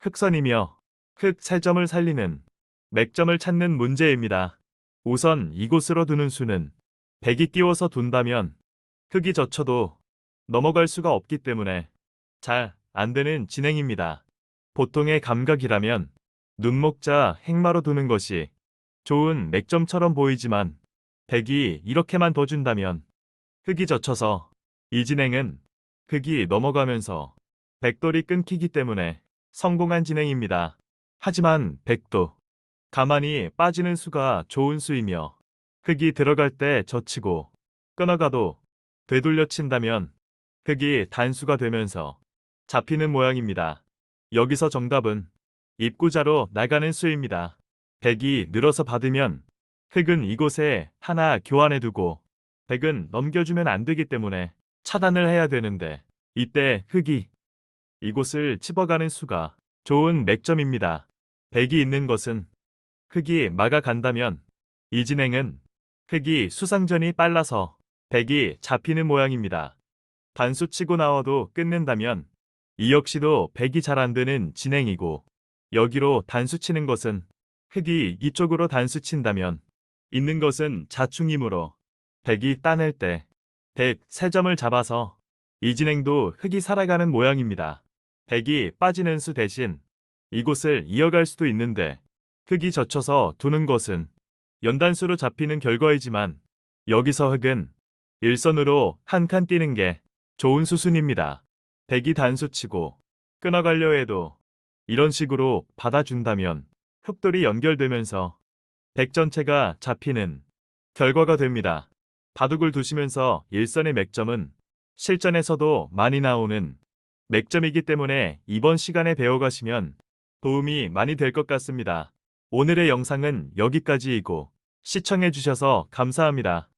흑선이며 흑 살점을 살리는 맥점을 찾는 문제입니다. 우선 이곳으로 두는 수는 100이 끼워서 둔다면 흑이 젖혀도 넘어갈 수가 없기 때문에 잘 안 되는 진행입니다. 보통의 감각이라면 눈목자 행마로 두는 것이 좋은 맥점처럼 보이지만 100이 이렇게만 더 준다면 흑이 젖혀서 이 진행은 흑이 넘어가면서 백돌이 끊기기 때문에 성공한 진행입니다. 하지만 백도 가만히 빠지는 수가 좋은 수이며 흑이 들어갈 때 젖히고 끊어가도 되돌려 친다면 흑이 단수가 되면서 잡히는 모양입니다. 여기서 정답은 입구자로 나가는 수입니다. 백이 늘어서 받으면 흑은 이곳에 하나 교환해 두고 백은 넘겨주면 안 되기 때문에 차단을 해야 되는데 이때 흑이 이곳을 집어가는 수가 좋은 맥점입니다. 백이 있는 것은 흑이 막아간다면 이 진행은 흑이 수상전이 빨라서 백이 잡히는 모양입니다. 단수 치고 나와도 끊는다면 이 역시도 백이 잘 안 되는 진행이고 여기로 단수 치는 것은 흑이 이쪽으로 단수 친다면 있는 것은 자충이므로 백이 따낼 때백세 점을 잡아서 이 진행도 흑이 살아가는 모양입니다. 백이 빠지는 수 대신 이곳을 이어갈 수도 있는데 흑이 젖혀서 두는 것은 연단수로 잡히는 결과이지만 여기서 흑은 일선으로 한 칸 뛰는 게 좋은 수순입니다. 백이 단수치고 끊어가려 해도 이런 식으로 받아준다면 흑돌이 연결되면서 백 전체가 잡히는 결과가 됩니다. 바둑을 두시면서 일선의 맥점은 실전에서도 많이 나오는 맥점이기 때문에 이번 시간에 배워가시면 도움이 많이 될 것 같습니다. 오늘의 영상은 여기까지이고 시청해주셔서 감사합니다.